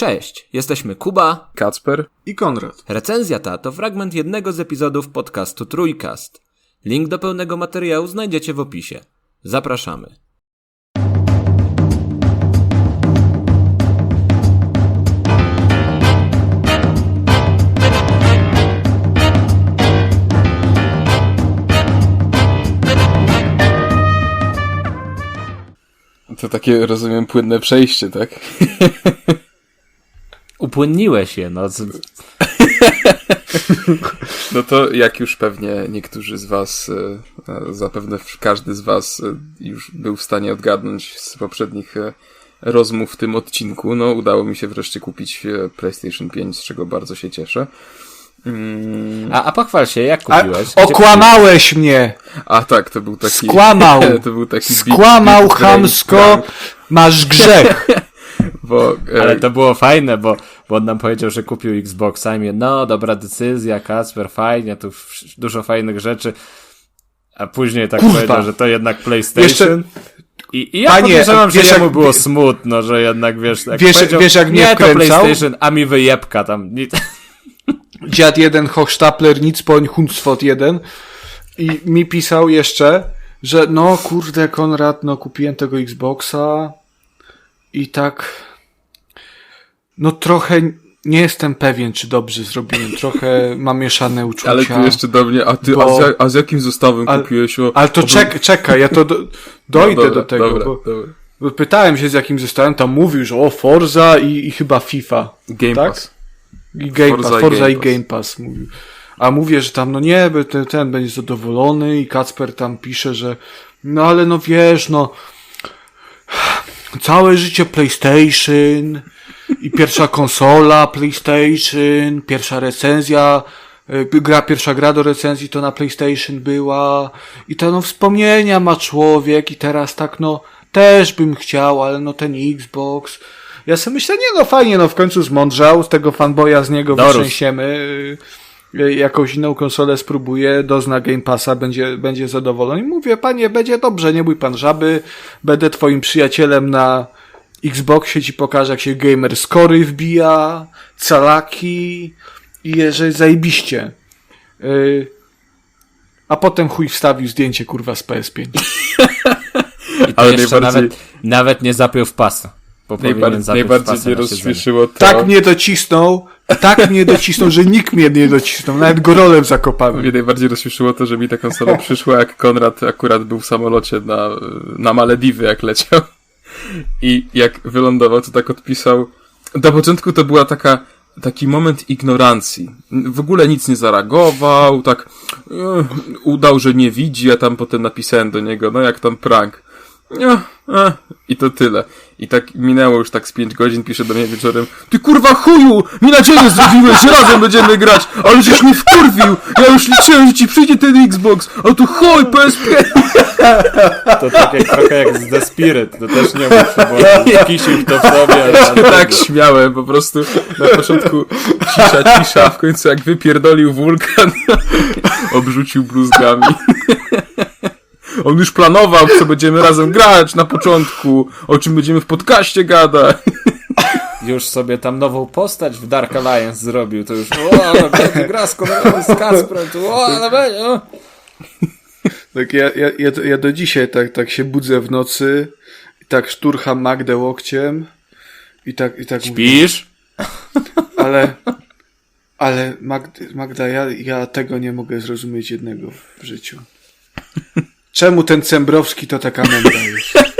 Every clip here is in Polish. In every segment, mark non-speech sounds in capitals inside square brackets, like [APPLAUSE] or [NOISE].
Cześć, jesteśmy Kuba Kacper i Konrad. Recenzja ta to fragment jednego z epizodów podcastu Trójkast. Link do pełnego materiału znajdziecie w opisie. Zapraszamy. To takie, rozumiem, płynne przejście, tak? [LAUGHS] Upłynniłeś je, no. [LAUGHS] No to jak już pewnie niektórzy z was, e, e, zapewne każdy z was e, już był w stanie odgadnąć z poprzednich rozmów w tym odcinku, no udało mi się wreszcie kupić PlayStation 5, z czego bardzo się cieszę. Mm. A, a pochwal się, jak kupiłeś? A, okłamałeś mnie! A tak, to był taki... Skłamał! [LAUGHS] to był taki Skłamał big, big chamsko, masz grzech! [LAUGHS] Bo, e... Ale to było fajne, bo, bo on nam powiedział, że kupił Xboxa i mnie, no dobra decyzja, Kacper, fajnie, tu dużo fajnych rzeczy. A później tak Kurwa. powiedział, że to jednak PlayStation. Jeszcze... I, I ja Panie, podejrzewam, że jemu jak... było smutno, że jednak, wiesz, jak wiesz, wiesz jak mnie nie, to PlayStation, a mi wyjebka tam. [LAUGHS] Dziad jeden, Hochstapler, Nicpoń, Hundsfot jeden. I mi pisał jeszcze, że no kurde Konrad, no kupiłem tego Xboxa i tak no trochę nie jestem pewien, czy dobrze zrobiłem. Trochę [LAUGHS] mam mieszane uczucia. Ale ty jeszcze do mnie, a ty, bo... a, z, a z jakim zestawem al, kupiłeś? O, ale to czek, czekaj, ja to do, [LAUGHS] dojdę no, dobra, do tego, dobra, bo, dobra. bo, pytałem się z jakim zestawem, tam mówił, że o Forza i, i chyba FIFA. Game tak? Pass. I Game Forza Pass, Forza i Game, i Game Pass. mówił. A mówię, że tam, no nie, ten, ten będzie zadowolony i Kacper tam pisze, że no ale no wiesz, no [SIGHS] całe życie PlayStation i pierwsza konsola PlayStation, pierwsza recenzja, e, gra, pierwsza gra do recenzji to na PlayStation była i to no wspomnienia ma człowiek i teraz tak no też bym chciał, ale no ten Xbox. Ja sobie myślę, nie no fajnie, no w końcu zmądrzał, z tego fanboya z niego Dorus. wytrzęsiemy e, jakąś inną konsolę spróbuję, dozna Game Passa, będzie, będzie zadowolony. I mówię, panie, będzie dobrze, nie bój pan żaby, będę twoim przyjacielem na Xboxie ci pokaże, jak się gamer scory wbija, calaki i jeżeli zajebiście. Yy, a potem chuj wstawił zdjęcie kurwa z PS5. I to [LAUGHS] Ale jeszcze najbardziej... nawet, nawet nie zapiął w pasa. Najbardziej, najbardziej mnie rozśmieszyło to. Tak mnie docisnął, tak mnie docisnął, że nikt mnie nie docisnął, nawet go rolem zakopałem. Mnie najbardziej rozśmieszyło to, że mi ta konsola przyszła, jak Konrad akurat był w samolocie na, na Malediwy, jak leciał. I jak wylądował, to tak odpisał. Na początku to była taka, taki moment ignorancji. W ogóle nic nie zareagował, tak udał, że nie widzi, a tam potem napisałem do niego, no jak tam prank. No, a, I to tyle. I tak minęło już tak z pięć godzin, pisze do mnie wieczorem Ty kurwa chuju! Mi nadzieję zrobiłeś, razem będziemy grać! Ale żeś mnie wkurwił! Ja już liczyłem, że ci przyjdzie ten Xbox! A tu chuj, PSP! To tak jak, trochę jak z The Spirit, to też nie było kisił to w sobie. Tak śmiałem, po prostu na początku cisza, cisza, w końcu jak wypierdolił wulkan, [LAUGHS] obrzucił bluzgami. On już planował, co będziemy razem grać na początku, o czym będziemy w podcaście gadać. Już sobie tam nową postać w Dark Alliance zrobił, to już o, ale będzie gra z z Kasprem, to o, ale będzie, Tak ja, ja, ja, ja do dzisiaj tak, tak się budzę w nocy i tak szturcham Magdę łokciem i tak, i tak Śpisz? Mówię, ale, ale Magda, Magda ja, ja tego nie mogę zrozumieć jednego w życiu. Czemu ten Cembrowski to taka mędra jest?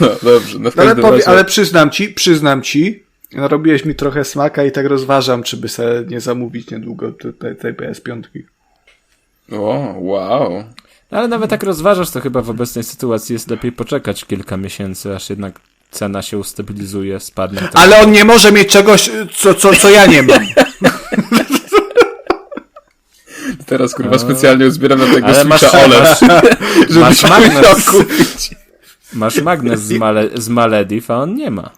No dobrze, no w ale, powie, razie... ale przyznam ci, przyznam ci, narobiłeś mi trochę smaka i tak rozważam, czy by sobie nie zamówić niedługo tej, tej PS5. O, wow. Ale nawet tak rozważasz, to chyba w obecnej sytuacji jest lepiej poczekać kilka miesięcy, aż jednak cena się ustabilizuje, spadnie. Ale on nie może mieć czegoś, co, co, co ja nie mam. [LAUGHS] Teraz kurwa specjalnie uzbieram na tego Ale Switcha masz, OLED, żeby masz magnes, kupić. Masz magnes z, Male, z Malediv, a on nie ma.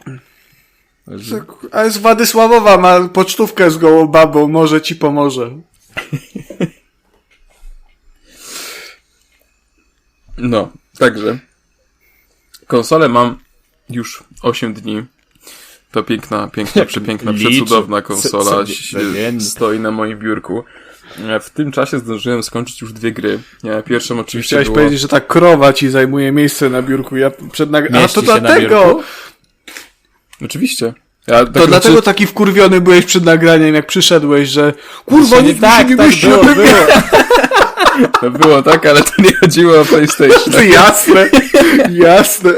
A jest Władysławowa, ma pocztówkę z gołą babą, może ci pomoże. No, także. Konsolę mam już 8 dni. To piękna, piękna, [LAUGHS] przepiękna, przecudowna konsola stoi na moim biurku. E, W tym czasie zdążyłem skończyć już dwie gry. E, Pierwszą oczywiście Chciałeś było... powiedzieć, że ta krowa ci zajmuje miejsce na biurku. Ja przed nag... A to dlatego! Oczywiście. Ja, tak, To dlatego taki wkurwiony byłeś przed nagraniem, jak przyszedłeś, że kurwa, nikt mi się nie mieści było, na biurku. było. to [LAUGHS] było tak, ale to nie chodziło o PlayStation. To jasne, jasne.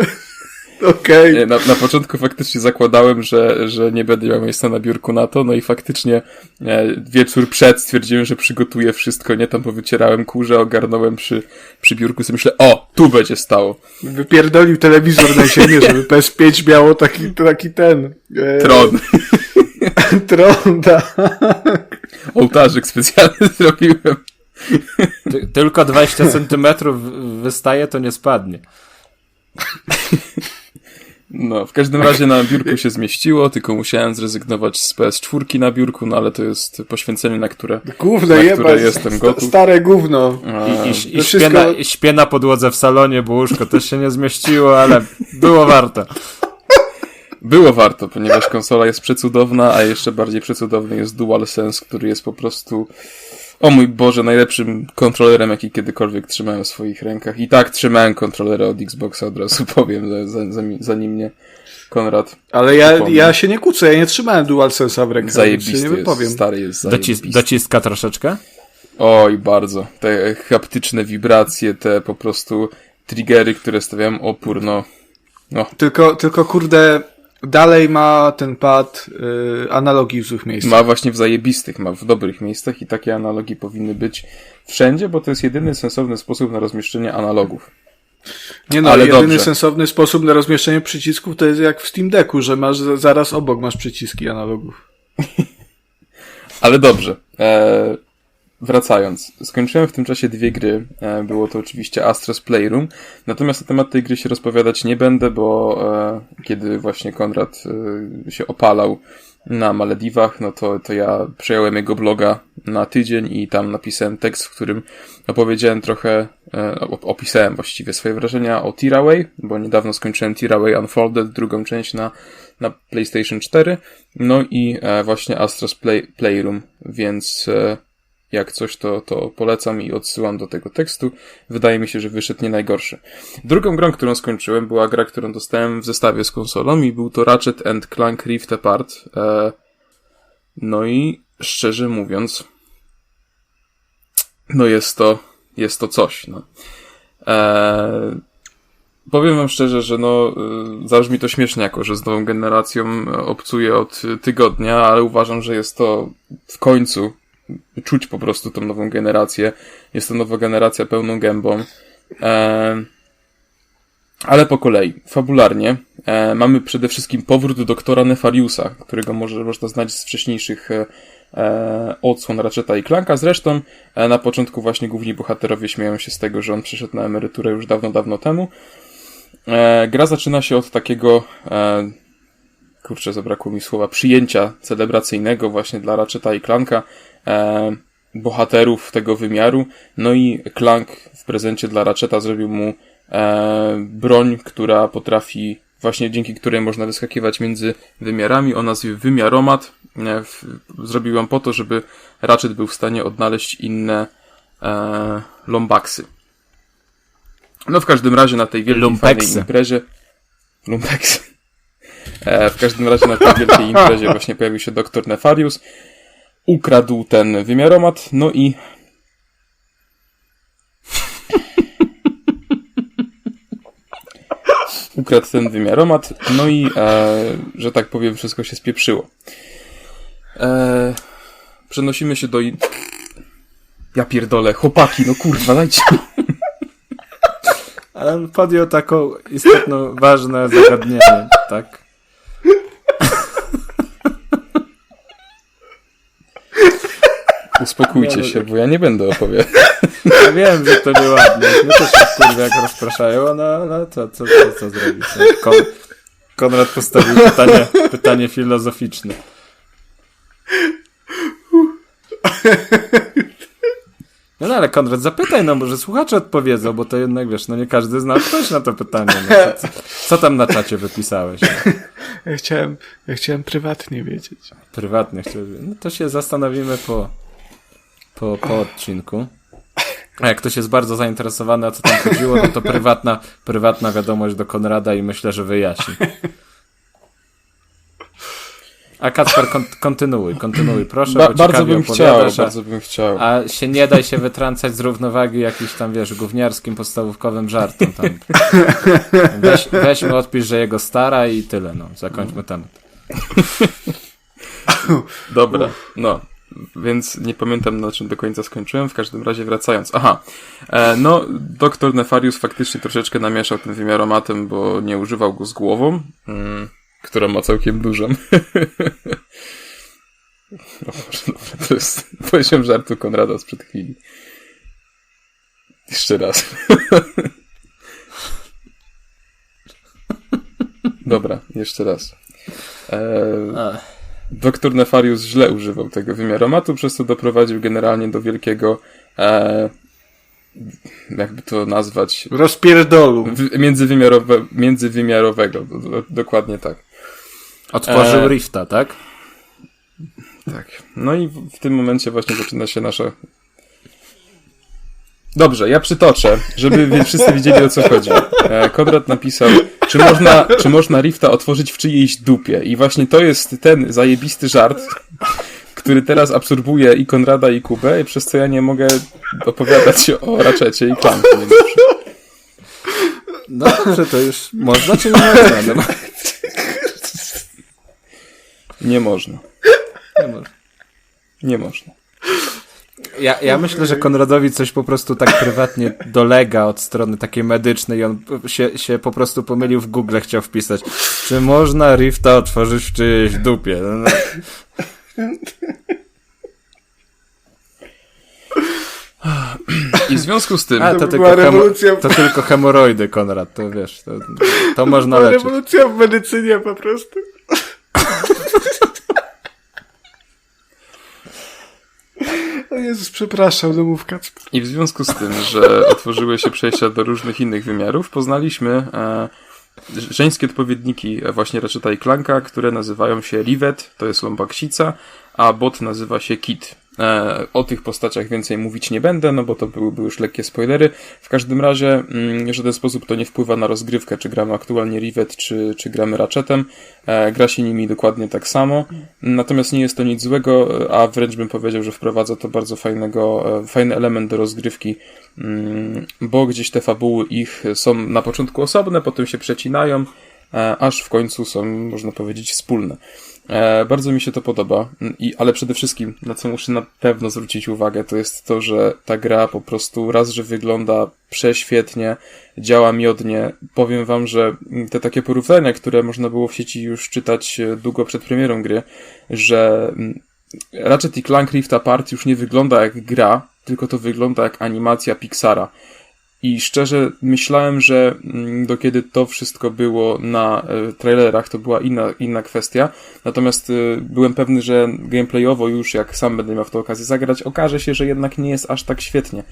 Okej. Nie, Na, na początku faktycznie zakładałem, że, że nie będę miał miejsca na biurku na to, no i faktycznie e, wieczór przed stwierdziłem, że przygotuję wszystko, nie tam powycierałem kurze, ogarnąłem przy, przy biurku, sobie myślę, o, tu będzie stało. Wypierdolił telewizor na ziemię, [LAUGHS] żeby PS5 miało taki, taki ten... E, Tron. [LAUGHS] Tron, tak. Ołtarzyk specjalny [LAUGHS] zrobiłem. Ty, tylko 20 centymetrów wystaje, to nie spadnie. No, w każdym razie na biurku się zmieściło, tylko musiałem zrezygnować z PS4 na biurku, no ale to jest poświęcenie, na które... Gówno Na jebać. które jestem gotów. Stare gówno. I, i, i, to śpię wszystko- na, i śpię na podłodze w salonie, bo łóżko też się nie zmieściło, ale było warto. Było warto, ponieważ konsola jest przecudowna, a jeszcze bardziej przecudowny jest DualSense, który jest po prostu, o mój Boże, najlepszym kontrolerem, jaki kiedykolwiek trzymałem w swoich rękach. I tak trzymałem kontrolera od Xboxa, od razu [LAUGHS] powiem, za- za- zanim mnie Konrad Ale ja, ja się nie kłócę, ja nie trzymałem DualSense'a w się zajebisty nie jest, wypowiem. stary jest zajebisty. dociska troszeczkę? Oj, bardzo. Te haptyczne wibracje, te po prostu triggery, które stawiałem opór, no, no, Tylko, tylko kurde, dalej ma ten pad y, analogii w złych miejscach. Ma właśnie w zajebistych, ma w dobrych miejscach i takie analogi powinny być wszędzie, bo to jest jedyny sensowny sposób na rozmieszczenie analogów. Nie no, ale jedyny dobrze. sensowny sposób na rozmieszczenie przycisków to jest jak w Steam Decku, że masz za- zaraz obok masz przyciski analogów. [LAUGHS] Ale dobrze. E, wracając. Skończyłem w tym czasie dwie gry. E, było to oczywiście Astro's Playroom. Natomiast na temat tej gry się rozpowiadać nie będę, bo e, kiedy właśnie Konrad e, się opalał na Malediwach, no to, to ja przejąłem jego bloga na tydzień i tam napisałem tekst, w którym opowiedziałem trochę, op- opisałem właściwie swoje wrażenia o Tiraway, bo niedawno skończyłem Tiraway Unfolded, drugą część na, na PlayStation 4, no i właśnie Astro's Play, Playroom, więc jak coś, to, to polecam i odsyłam do tego tekstu. Wydaje mi się, że wyszedł nie najgorszy. Drugą grą, którą skończyłem, była gra, którą dostałem w zestawie z konsolą i był to Ratchet and Clank Rift Apart. E, no i szczerze mówiąc, no jest to, jest to coś, no. E, powiem wam szczerze, że no, y, zabrzmi to śmiesznie jako, że z nową generacją e, obcuję od tygodnia, ale uważam, że jest to w końcu czuć po prostu tą nową generację. Jest to nowa generacja pełną gębą. E, ale po kolei. Fabularnie e, mamy przede wszystkim powrót doktora Nefariusa, którego może można znać z wcześniejszych e, e, odsłon Ratcheta i Clanka. Zresztą e, na początku właśnie główni bohaterowie śmieją się z tego, że on przyszedł na emeryturę już dawno, dawno temu. E, gra zaczyna się od takiego e, kurczę, zabrakło mi słowa, przyjęcia celebracyjnego właśnie dla Ratcheta i Clanka, e, bohaterów tego wymiaru. No i Clank w prezencie dla Ratcheta zrobił mu e, broń, która potrafi, właśnie dzięki której można wyskakiwać między wymiarami, o nazwie wymiaromat. E, zrobił ją po to, żeby Ratchet był w stanie odnaleźć inne e, lombaksy. No w każdym razie na tej wielkiej imprezie Lumpeksy. E, w każdym razie na tej wielkiej [LAUGHS] imprezie właśnie pojawił się doktor Nefarius, ukradł ten wymiaromat, no i [LAUGHS] ukradł ten wymiaromat, no i, e, że tak powiem, wszystko się spieprzyło. E, przenosimy się do... Ja pierdolę, chłopaki, no kurwa, dajcie. [LAUGHS] Ale on podjął taką istotną, ważne zagadnienie, tak? Uspokójcie się, bo ja nie będę opowiadał. [LAUGHS] Ja wiem, że to nieładne. My też się kurwa jak rozpraszają, no ale co, co, co, co zrobić? No, Kon Konrad postawił pytanie, pytanie filozoficzne. No, no ale Konrad, zapytaj, no może słuchacze odpowiedzą, bo to jednak, wiesz, no nie każdy zna odpowiedź na to pytanie. No, co, co, co, tam na czacie wypisałeś? Ja chciałem, ja chciałem prywatnie wiedzieć. Prywatnie chciałem. No to się zastanowimy po, po, po odcinku. A jak ktoś jest bardzo zainteresowany, o co tam chodziło, no to prywatna, prywatna wiadomość do Konrada i myślę, że wyjaśni. A Kacper, kon kontynuuj, kontynuuj, proszę. Ba bardzo bym chciał, a, bardzo bym chciał. A się nie daj się wytrącać z równowagi jakiś tam, wiesz, gówniarskim, podstawówkowym żartem. Tam. Weź, weźmy, odpisz, że jego stara i tyle, no. Zakończmy temat. Dobra, no. Więc nie pamiętam na czym do końca skończyłem, w każdym razie wracając. Aha, e, no doktor Nefarius faktycznie troszeczkę namieszał tym wymiaromatem, bo nie używał go z głową. Mm która ma całkiem dużą. [LAUGHS] No Boże, dobra, to jest poziom żartu Konrada sprzed chwili. Jeszcze raz. [LAUGHS] Dobra, jeszcze raz. Eee, doktor Nefarius źle używał tego wymiaromatu, przez co doprowadził generalnie do wielkiego e, jakby to nazwać rozpierdolu międzywymiarowe, międzywymiarowego, dokładnie tak. Otworzył e... Rifta, tak? Tak. No i w tym momencie właśnie zaczyna się nasza. Dobrze, ja przytoczę, żeby wszyscy widzieli o co chodzi. E, Konrad napisał, czy można, czy można Rifta otworzyć w czyjejś dupie? I właśnie to jest ten zajebisty żart, który teraz absorbuje i Konrada i Kubę, i przez co ja nie mogę opowiadać o raczecie i klanku. No dobrze, to już można czy nie można? No. Nie można. Nie można. Nie można. Ja, ja myślę, że Konradowi coś po prostu tak prywatnie dolega od strony takiej medycznej i on się, się po prostu pomylił w Google, chciał wpisać, czy można Rifta otworzyć w czyjejś dupie. No. I w związku z tym... A, to, to, tylko, rewolucja... to tylko hemoroidy, Konrad, to wiesz, to, to można leczyć. rewolucja w medycynie po prostu. Jezus, przepraszam, domówka. I w związku z tym, że otworzyły się przejścia do różnych innych wymiarów, poznaliśmy e, żeńskie odpowiedniki właśnie Ratcheta i Clanka, które nazywają się Rivet, to jest lombaksica, a bot nazywa się Kit. E, o tych postaciach więcej mówić nie będę, no bo to byłyby już lekkie spoilery. W każdym razie, mm, w ten sposób to nie wpływa na rozgrywkę, czy gramy aktualnie Rivet, czy, czy gramy Ratchetem. E, gra się nimi dokładnie tak samo. Natomiast nie jest to nic złego, a wręcz bym powiedział, że wprowadza to bardzo fajnego, e, fajny element do rozgrywki, mm, bo gdzieś te fabuły ich są na początku osobne, potem się przecinają, aż w końcu są, można powiedzieć, wspólne. E, bardzo mi się to podoba, I, ale przede wszystkim, na co muszę na pewno zwrócić uwagę, to jest to, że ta gra po prostu raz, że wygląda prześwietnie, działa miodnie. Powiem wam, że te takie porównania, które można było w sieci już czytać e, długo przed premierą gry, że Ratchet i Clank Rift Apart już nie wygląda jak gra, tylko to wygląda jak animacja Pixara. I szczerze myślałem, że mm, do kiedy to wszystko było na e, trailerach, to była inna, inna kwestia. Natomiast e, byłem pewny, że gameplayowo już, jak sam będę miał w to okazję zagrać, okaże się, że jednak nie jest aż tak świetnie.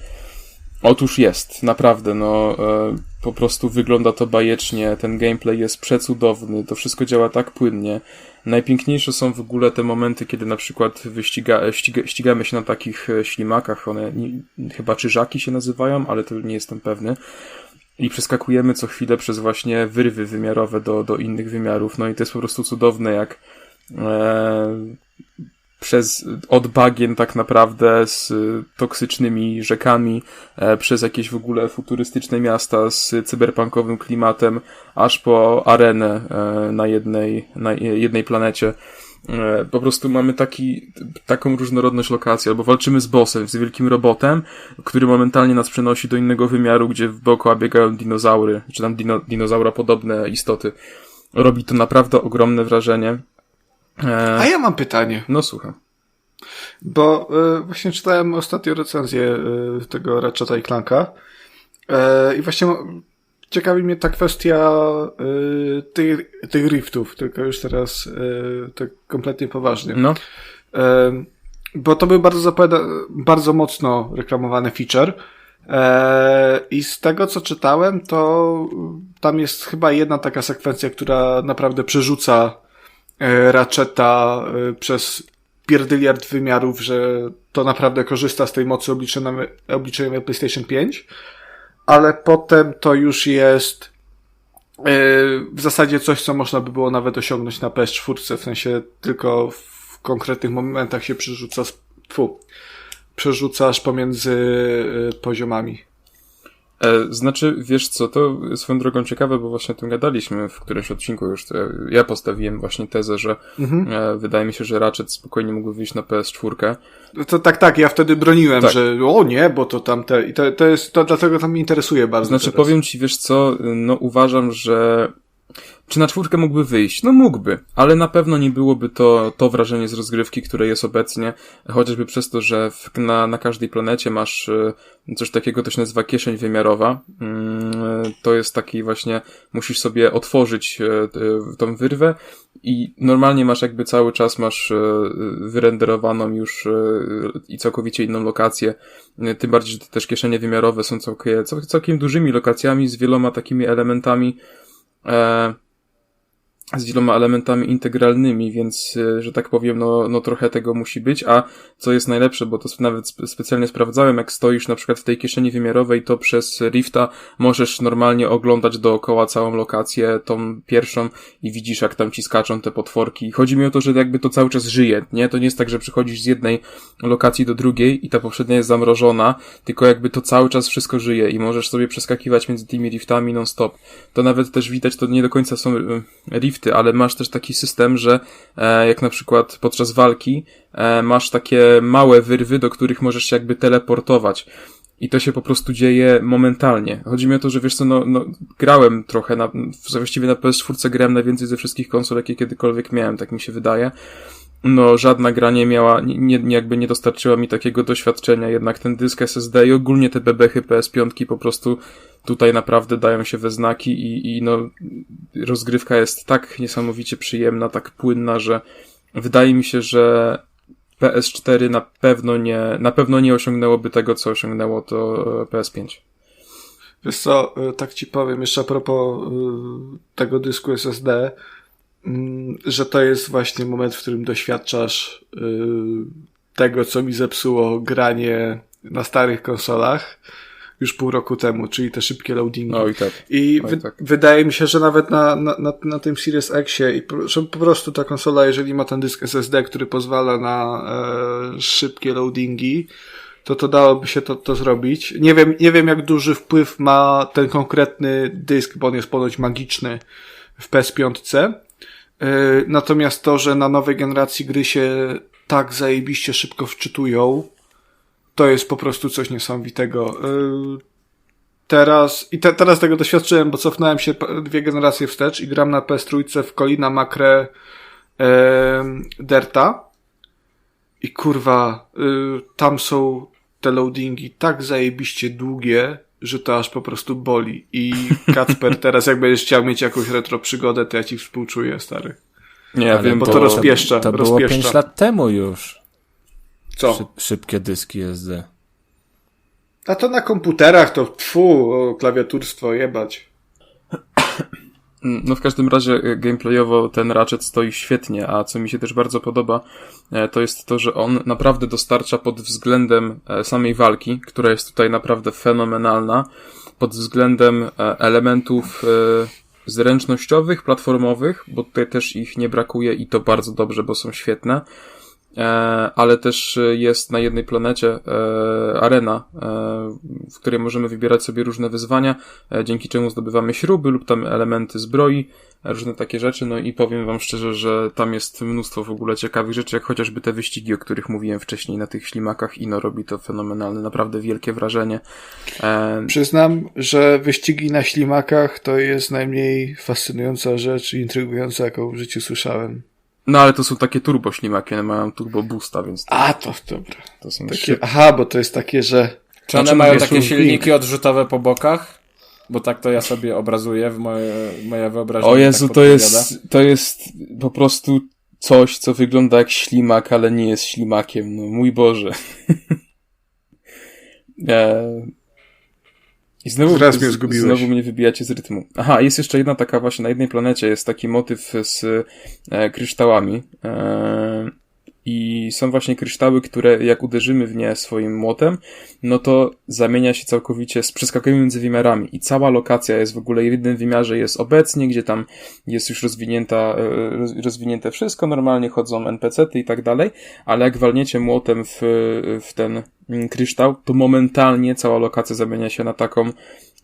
Otóż jest, naprawdę, no e, po prostu wygląda to bajecznie, ten gameplay jest przecudowny, to wszystko działa tak płynnie. Najpiękniejsze są w ogóle te momenty, kiedy na przykład wyściga, ściga, ścigamy się na takich e, ślimakach, one nie, chyba czyżaki się nazywają, ale to nie jestem pewny. I przeskakujemy co chwilę przez właśnie wyrwy wymiarowe do, do innych wymiarów. No i to jest po prostu cudowne, jak e, przez, od bagien tak naprawdę z toksycznymi rzekami, e, przez jakieś w ogóle futurystyczne miasta z cyberpunkowym klimatem, aż po arenę e, na jednej, na jednej planecie. E, po prostu mamy taki, taką różnorodność lokacji, albo walczymy z bossem, z wielkim robotem, który momentalnie nas przenosi do innego wymiaru, gdzie dookoła biegają dinozaury, czy tam dino, dinozaura podobne istoty. Robi to naprawdę ogromne wrażenie. E... A ja mam pytanie. No słucham. Bo e, właśnie czytałem ostatnio recenzję e, tego Ratcheta i Clanka e, i właśnie ciekawi mnie ta kwestia e, tych, tych riftów, tylko już teraz e, tak kompletnie poważnie. No. E, bo to był bardzo bardzo mocno reklamowany feature. I z tego co czytałem, to tam jest chyba jedna taka sekwencja, która naprawdę przerzuca Ratcheta e, przez pierdyliard wymiarów, że to naprawdę korzysta z tej mocy obliczeniowej, PlayStation 5, ale potem to już jest e, w zasadzie coś, co można by było nawet osiągnąć na PS4, w sensie tylko w konkretnych momentach się przerzuca, fu, przerzucasz pomiędzy poziomami. E, znaczy, wiesz co, to swoją drogą ciekawe, bo właśnie o tym gadaliśmy w którymś odcinku już. Ja postawiłem właśnie tezę, że mhm. e, wydaje mi się, że Ratchet spokojnie mógłby wyjść na PS4. To tak, tak, ja wtedy broniłem, tak. że o nie, bo to tamte, i to, to jest, to dlatego to mnie interesuje bardzo. Znaczy, teraz. powiem ci, wiesz co, no uważam, że czy na czwórkę mógłby wyjść? No mógłby, ale na pewno nie byłoby to, to wrażenie z rozgrywki, które jest obecnie, chociażby przez to, że w, na, na każdej planecie masz e, coś takiego, to się nazywa kieszeń wymiarowa. Mm, to jest taki właśnie, musisz sobie otworzyć e, tą wyrwę i normalnie masz jakby cały czas masz e, wyrenderowaną już i całkowicie inną lokację. Tym bardziej, że te też kieszenie wymiarowe są całkiem, całkiem dużymi lokacjami z wieloma takimi elementami, z wieloma elementami integralnymi, więc, e, że tak powiem, no, no trochę tego musi być, a co jest najlepsze, bo to nawet specjalnie sprawdzałem, jak stoisz na przykład w tej kieszeni wymiarowej, to przez Rifta możesz normalnie oglądać dookoła całą lokację, tą pierwszą i widzisz, jak tam ci skaczą te potworki. Chodzi mi o to, że jakby to cały czas żyje, nie? To nie jest tak, że przychodzisz z jednej lokacji do drugiej i ta poprzednia jest zamrożona, tylko jakby to cały czas wszystko żyje i możesz sobie przeskakiwać między tymi riftami non-stop. To nawet też widać, to nie do końca są e, rifty, ale masz też taki system, że e, jak na przykład podczas walki e, masz takie małe wyrwy, do których możesz się jakby teleportować. I to się po prostu dzieje momentalnie. Chodzi mi o to, że wiesz co, no, no grałem trochę na, właściwie na PS4 grałem najwięcej ze wszystkich konsol, jakie kiedykolwiek miałem, tak mi się wydaje no żadna gra nie miała, nie, nie, jakby nie dostarczyła mi takiego doświadczenia, jednak ten dysk SSD i ogólnie te bebechy PS5 po prostu tutaj naprawdę dają się we znaki i, i no rozgrywka jest tak niesamowicie przyjemna, tak płynna, że wydaje mi się, że PS4 na pewno nie, na pewno nie osiągnęłoby tego, co osiągnęło to PS5. Wiesz co, tak ci powiem jeszcze a propos y, tego dysku SSD, że to jest właśnie moment, w którym doświadczasz y, tego, co mi zepsuło granie na starych konsolach już pół roku temu, czyli te szybkie loadingi. No i tak. I wy tak. wydaje mi się, że nawet na, na, na, na tym Series Xie i że po prostu ta konsola, jeżeli ma ten dysk SSD, który pozwala na e, szybkie loadingi, to to dałoby się to, to zrobić. Nie wiem, nie wiem jak duży wpływ ma ten konkretny dysk, bo on jest ponoć magiczny w PS5, E, natomiast to, że na nowej generacji gry się tak zajebiście szybko wczytują, to jest po prostu coś niesamowitego. E, teraz, i te, teraz tego doświadczyłem, bo cofnąłem się dwie generacje wstecz i gram na PS3 w Kolina Macre e, Derta. I kurwa, y, tam są te loadingi tak zajebiście długie, że to aż po prostu boli. I Kacper, [LAUGHS] teraz jak będziesz chciał mieć jakąś retro przygodę, to ja ci współczuję, stary. Nie, ja wiem, bo to, to rozpieszcza. To, to było 5 lat temu już. Co? Szyb, szybkie dyski SD. A to na komputerach to tfu, klawiaturstwo jebać. No w każdym razie e, gameplayowo ten Ratchet stoi świetnie, a co mi się też bardzo podoba, e, to jest to, że on naprawdę dostarcza pod względem e, samej walki, która jest tutaj naprawdę fenomenalna, pod względem elementów zręcznościowych, platformowych, bo tutaj też ich nie brakuje i to bardzo dobrze, bo są świetne. E, ale też jest na jednej planecie e, arena, e, w której możemy wybierać sobie różne wyzwania, dzięki czemu zdobywamy śruby lub tam elementy zbroi, różne takie rzeczy, no i powiem wam szczerze, że tam jest mnóstwo w ogóle ciekawych rzeczy, jak chociażby te wyścigi, o których mówiłem wcześniej na tych ślimakach i no robi to fenomenalne, naprawdę wielkie wrażenie. Przyznam, że wyścigi na ślimakach to jest najmniej fascynująca rzecz intrygująca, jaką w życiu słyszałem. No ale to są takie turbo ślimaki, one mają turbo boosta, więc... To, A, to dobra. To są takie, aha, bo to jest takie, że... Czy one znaczy, mają takie silniki odrzutowe po bokach? Bo tak to ja sobie obrazuję w moje, moje wyobrażenie. O Jezu, tak to jest, to jest po prostu coś, co wygląda jak ślimak, ale nie jest ślimakiem. No mój Boże. [LAUGHS] e... I znowu, mnie zgubiłeś. znowu mnie wybijacie z rytmu. Aha, jest jeszcze jedna taka właśnie, na jednej planecie jest taki motyw z e, kryształami. E, I są właśnie kryształy, które jak uderzymy w nie swoim młotem, no to zamienia się całkowicie, z przeskakuje między wymiarami. I cała lokacja jest w ogóle w jednym wymiarze jest obecnie, gdzie tam jest już rozwinięta, e, roz, rozwinięte wszystko, normalnie chodzą NPC-ty i tak dalej, ale jak walniecie młotem w, w ten mm, kryształ, to momentalnie cała lokacja zamienia się na taką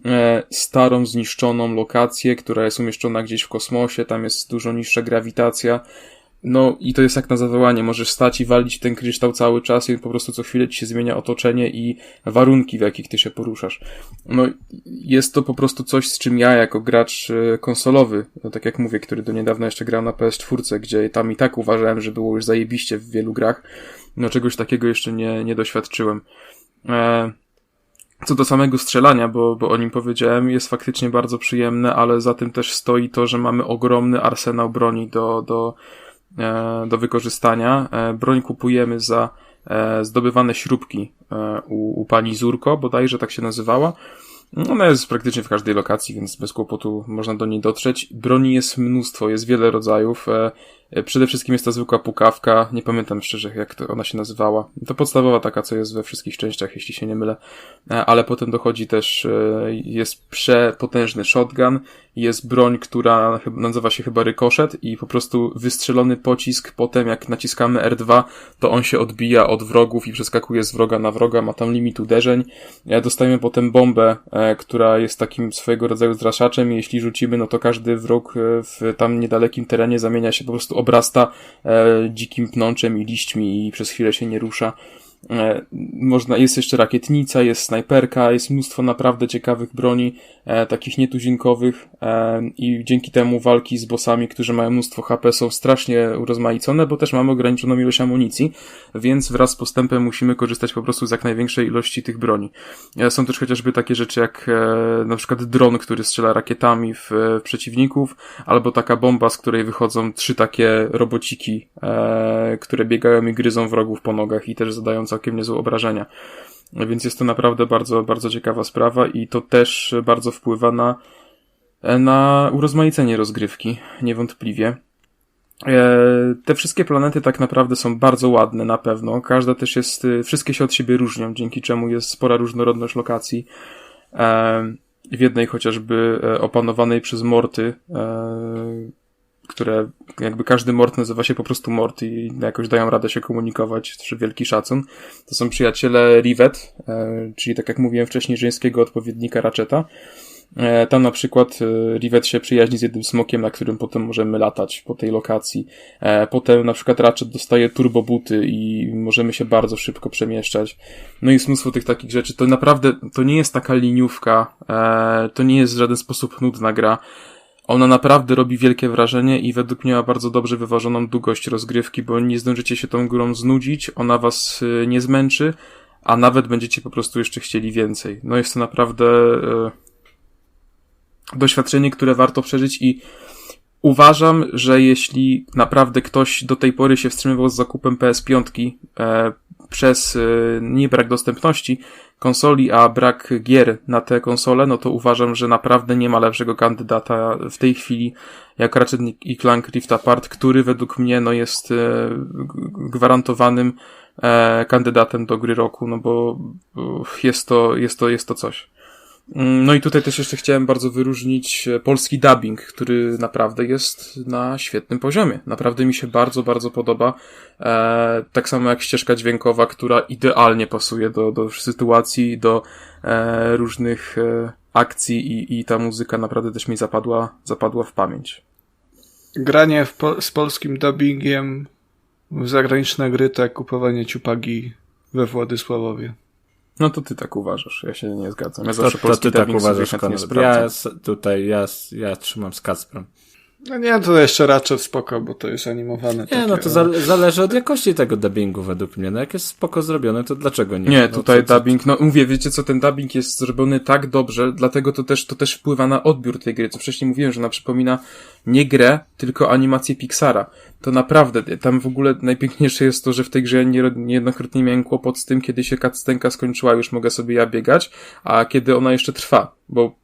e, starą, zniszczoną lokację, która jest umieszczona gdzieś w kosmosie, tam jest dużo niższa grawitacja. No i to jest jak na zawołanie, możesz stać i walić ten kryształ cały czas i po prostu co chwilę ci się zmienia otoczenie i warunki, w jakich ty się poruszasz. No jest to po prostu coś, z czym ja jako gracz e, konsolowy, no tak jak mówię, który do niedawna jeszcze grał na PS4, gdzie tam i tak uważałem, że było już zajebiście w wielu grach, no czegoś takiego jeszcze nie, nie doświadczyłem. E, co do samego strzelania, bo, bo o nim powiedziałem, jest faktycznie bardzo przyjemne, ale za tym też stoi to, że mamy ogromny arsenał broni do, do, do wykorzystania. E, broń kupujemy za e, zdobywane śrubki e, u, u pani Zurko, bodajże tak się nazywała. Ona jest praktycznie w każdej lokacji, więc bez kłopotu można do niej dotrzeć. Broni jest mnóstwo, jest wiele rodzajów. E, e, Przede wszystkim jest ta zwykła pukawka, nie pamiętam szczerze jak to ona się nazywała. To podstawowa taka, co jest we wszystkich częściach, jeśli się nie mylę. E, Ale potem dochodzi też, jest przepotężny shotgun, jest broń, która nazywa się chyba rykoszet i po prostu wystrzelony pocisk, potem jak naciskamy R2, to on się odbija od wrogów i przeskakuje z wroga na wroga, ma tam limit uderzeń. Dostajemy potem bombę, która jest takim swojego rodzaju zraszaczem jeśli rzucimy, no to każdy wróg e, w tam niedalekim terenie zamienia się, po prostu obrasta e, dzikim pnączem i liśćmi i przez chwilę się nie rusza. E, można, jest jeszcze rakietnica, jest snajperka, jest mnóstwo naprawdę ciekawych broni, e, takich nietuzinkowych e, i dzięki temu walki z bossami, którzy mają mnóstwo HP są strasznie urozmaicone, bo też mamy ograniczoną ilość amunicji, więc wraz z postępem musimy korzystać po prostu z jak największej ilości tych broni. E, są też chociażby takie rzeczy jak e, na przykład dron, który strzela rakietami w, w przeciwników, albo taka bomba, z której wychodzą trzy takie robociki, e, które biegają i gryzą wrogów po nogach i też zadają całkiem niezłe obrażenia. Więc jest to naprawdę bardzo, bardzo ciekawa sprawa i to też bardzo wpływa na, na urozmaicenie rozgrywki, niewątpliwie. E, Te wszystkie planety tak naprawdę są bardzo ładne na pewno. Każda też jest, y, wszystkie się od siebie różnią, dzięki czemu jest spora różnorodność lokacji. E, W jednej chociażby e, opanowanej przez morty, e, które jakby każdy mort nazywa się po prostu mort i jakoś dają radę się komunikować, czy wielki szacun. To są przyjaciele Rivet, e, czyli tak jak mówiłem wcześniej, żeńskiego odpowiednika Ratcheta. E, Tam na przykład e, Rivet się przyjaźni z jednym smokiem, na którym potem możemy latać po tej lokacji. Potem na przykład Ratchet dostaje turbobuty i możemy się bardzo szybko przemieszczać. No i mnóstwo tych takich rzeczy. To naprawdę, to nie jest taka liniówka, to nie jest w żaden sposób nudna gra. Ona naprawdę robi wielkie wrażenie i według mnie ma bardzo dobrze wyważoną długość rozgrywki, bo nie zdążycie się tą grą znudzić, ona was y, nie zmęczy, a nawet będziecie po prostu jeszcze chcieli więcej. No jest to naprawdę e, doświadczenie, które warto przeżyć i uważam, że jeśli naprawdę ktoś do tej pory się wstrzymywał z zakupem PS5 e, przez e, nie brak dostępności konsoli, a brak gier na te konsole, no to uważam, że naprawdę nie ma lepszego kandydata w tej chwili jak Ratchet i Clank Rift Apart, który według mnie no jest e, gwarantowanym e, kandydatem do gry roku, no bo jest to, jest to, jest to coś. Mm, No i tutaj też jeszcze chciałem bardzo wyróżnić e, polski dubbing, który naprawdę jest na świetnym poziomie. Naprawdę mi się bardzo, bardzo podoba. E, tak samo jak ścieżka dźwiękowa, która idealnie pasuje do, do sytuacji, do e, różnych e, akcji i, i ta muzyka naprawdę też mi zapadła, zapadła w pamięć. Granie w po- z polskim dubbingiem w zagraniczne gry to jak kupowanie ciupagi we Władysławowie. No to ty tak uważasz, ja się nie zgadzam. Ja To, zawsze to polski ty tak uważasz, Konrad. Ja tutaj, ja, ja trzymam z Kacprem. No nie, to jeszcze raczej spoko, bo to jest animowane. Nie, takie, no to ale- zależy od jakości tego dubbingu według mnie. No jak jest spoko zrobione, to dlaczego nie? Nie, no, tutaj co- co- dubbing, no mówię, wiecie co, ten dubbing jest zrobiony tak dobrze, dlatego to też, to też wpływa na odbiór tej gry, co wcześniej mówiłem, że ona przypomina nie grę, tylko animację Pixara. To naprawdę, tam w ogóle najpiękniejsze jest to, że w tej grze nie, niejednokrotnie miałem kłopot z tym, kiedy się cutscenka skończyła, już mogę sobie ja biegać, a kiedy ona jeszcze trwa, bo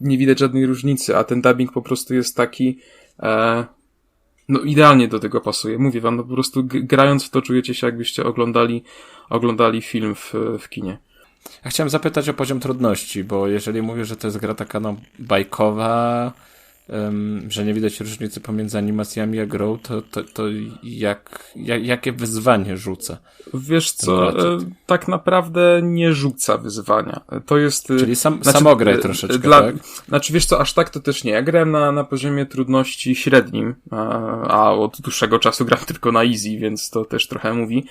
nie widać żadnej różnicy, a ten dubbing po prostu jest taki, e, no idealnie do tego pasuje. Mówię wam, no po prostu grając w to czujecie się jakbyście oglądali, oglądali film w, w kinie. Ja chciałem zapytać o poziom trudności, bo jeżeli mówisz, że to jest gra taka no bajkowa, że nie widać różnicy pomiędzy animacjami a grą, to, to, to jak, jak, jakie wyzwanie rzuca? Wiesz co, e, tak naprawdę nie rzuca wyzwania. To jest... e, Czyli sam, znaczy, samograj e, troszeczkę, dla, tak? Znaczy wiesz co, aż tak to też nie. Ja grałem na, na poziomie trudności średnim, a, od dłuższego czasu [LAUGHS] gram tylko na easy, więc to też trochę mówi.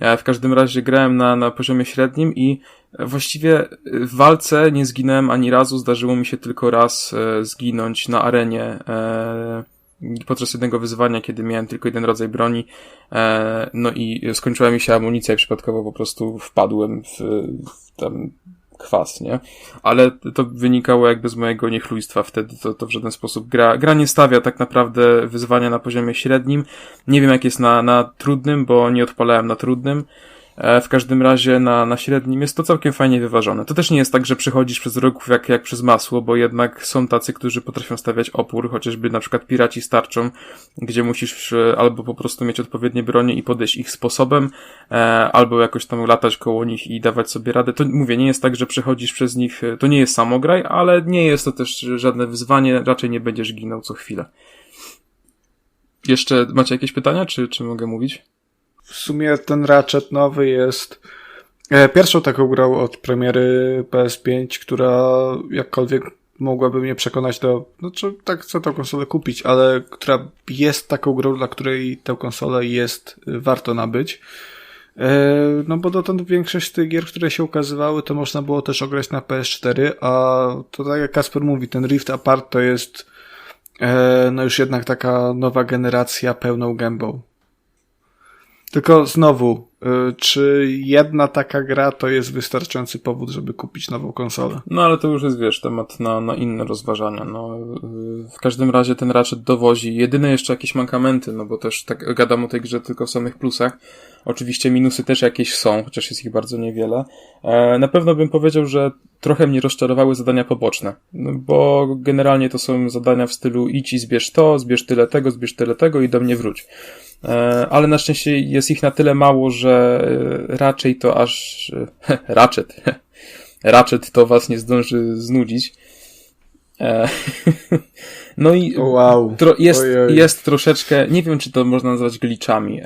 E, W każdym razie grałem na, na poziomie średnim i właściwie w walce nie zginąłem ani razu. Zdarzyło mi się tylko raz e, zginąć na arenie e, podczas jednego wyzwania, kiedy miałem tylko jeden rodzaj broni. E, no i skończyła mi się amunicja i przypadkowo po prostu wpadłem w, w tam kwas, nie? Ale to wynikało jakby z mojego niechlujstwa wtedy, to, to w żaden sposób gra, gra nie stawia tak naprawdę wyzwania na poziomie średnim. Nie wiem jak jest na, na trudnym, bo nie odpalałem na trudnym. E, W każdym razie na, na średnim jest to całkiem fajnie wyważone. To też nie jest tak, że przechodzisz przez rogów jak, jak przez masło, bo jednak są tacy, którzy potrafią stawiać opór, chociażby na przykład piraci z tarczą, gdzie musisz e, albo po prostu mieć odpowiednie bronie i podejść ich sposobem, e, albo jakoś tam latać koło nich i dawać sobie radę. To mówię, nie jest tak, że przechodzisz przez nich, to nie jest samograj, ale nie jest to też żadne wyzwanie, raczej nie będziesz ginął co chwilę. Jeszcze macie jakieś pytania, czy, czy mogę mówić? W sumie ten Ratchet nowy jest e, pierwszą taką grą od premiery PS5, która jakkolwiek mogłaby mnie przekonać do, no czy tak chcę tę konsolę kupić, ale która jest taką grą, dla której tę konsolę jest y, warto nabyć. E, No bo dotąd większość tych gier, które się ukazywały, to można było też ograć na PS4, a to tak jak Kasper mówi, ten Rift Apart to jest e, no już jednak taka nowa generacja pełną gębą. Tylko znowu, y, czy jedna taka gra to jest wystarczający powód, żeby kupić nową konsolę? No ale to już jest, wiesz, temat na, na inne rozważania. No, yy, w każdym razie ten Ratchet dowozi jedyne jeszcze jakieś mankamenty, no bo też tak gadam o tej grze tylko w samych plusach. Oczywiście minusy też jakieś są, chociaż jest ich bardzo niewiele. E, na pewno bym powiedział, że trochę mnie rozczarowały zadania poboczne, no, bo generalnie to są zadania w stylu idź i zbierz to, zbierz tyle tego, zbierz tyle tego i do mnie wróć. E, ale na szczęście jest ich na tyle mało, że e, raczej to aż... e, [LAUGHS] Ratchet. Ratchet [LAUGHS] to was nie zdąży znudzić. [LAUGHS] No i Wow. tro, jest, Ojej. jest troszeczkę, nie wiem czy to można nazwać glitchami.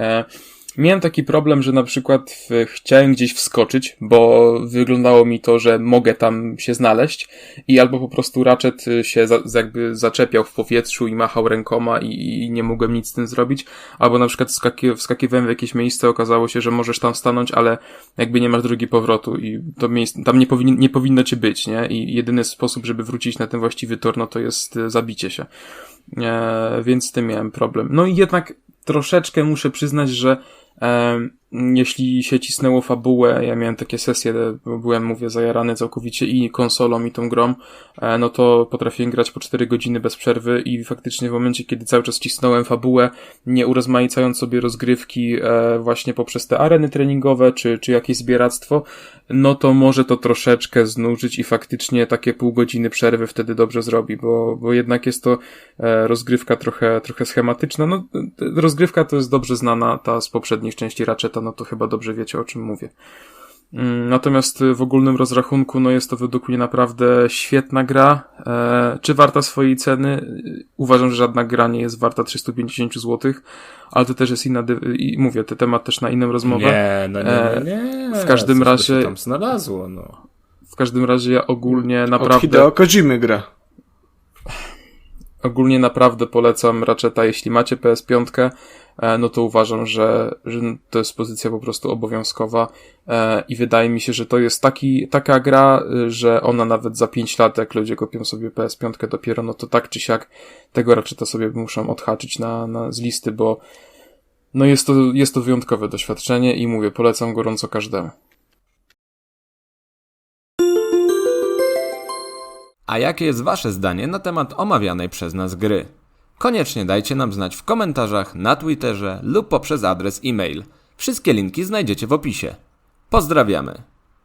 Miałem taki problem, że na przykład chciałem gdzieś wskoczyć, bo wyglądało mi to, że mogę tam się znaleźć i albo po prostu Ratchet y, się za, jakby zaczepiał w powietrzu i machał rękoma i, i nie mogłem nic z tym zrobić, albo na przykład wskaki, wskakiwałem w jakieś miejsce, okazało się, że możesz tam stanąć, ale jakby nie masz drogi powrotu i to miejsce, tam nie, powin, nie powinno cię być, nie? I jedyny sposób, żeby wrócić na ten właściwy tor, no to jest y, zabicie się. E, więc z tym miałem problem. No i jednak troszeczkę muszę przyznać, że e, jeśli się cisnęło fabułę, ja miałem takie sesje, byłem, mówię, zajarany całkowicie i konsolą, i tą grą, e, no to potrafiłem grać po 4 godziny bez przerwy i faktycznie w momencie, kiedy cały czas cisnąłem fabułę, nie urozmaicając sobie rozgrywki e, właśnie poprzez te areny treningowe, czy, czy jakieś zbieractwo, no to może to troszeczkę znużyć i faktycznie takie pół godziny przerwy wtedy dobrze zrobi, bo, bo jednak jest to e, rozgrywka trochę, trochę schematyczna. No, rozgrywka to jest dobrze znana, ta z poprzednich części Ratcheta, no to chyba dobrze wiecie o czym mówię. Mm, Natomiast y, w ogólnym rozrachunku, no jest to według mnie naprawdę świetna gra. E, czy warta swojej ceny? Y, Uważam, że żadna gra nie jest warta 350 zł, ale to też jest inna, dy- i mówię, ten temat też na inną rozmowę. Nie, no nie, nie, nie. w każdym Co by razie- się tam znalazło, no. W każdym razie ja ogólnie Od naprawdę... Hideo Kojimy gra. ogólnie naprawdę polecam Ratcheta, jeśli macie PS5, e, no to uważam, że, że to jest pozycja po prostu obowiązkowa e, i wydaje mi się, że to jest taki, taka gra, y, że ona nawet za 5 lat, jak ludzie kopią sobie PS5 dopiero, no to tak czy siak tego Ratcheta sobie muszą odhaczyć na, na, z listy, bo no jest to, jest to wyjątkowe doświadczenie i mówię, polecam gorąco każdemu. A jakie jest Wasze zdanie na temat omawianej przez nas gry? Koniecznie dajcie nam znać w komentarzach, na Twitterze lub poprzez adres e-mail. Wszystkie linki znajdziecie w opisie. Pozdrawiamy!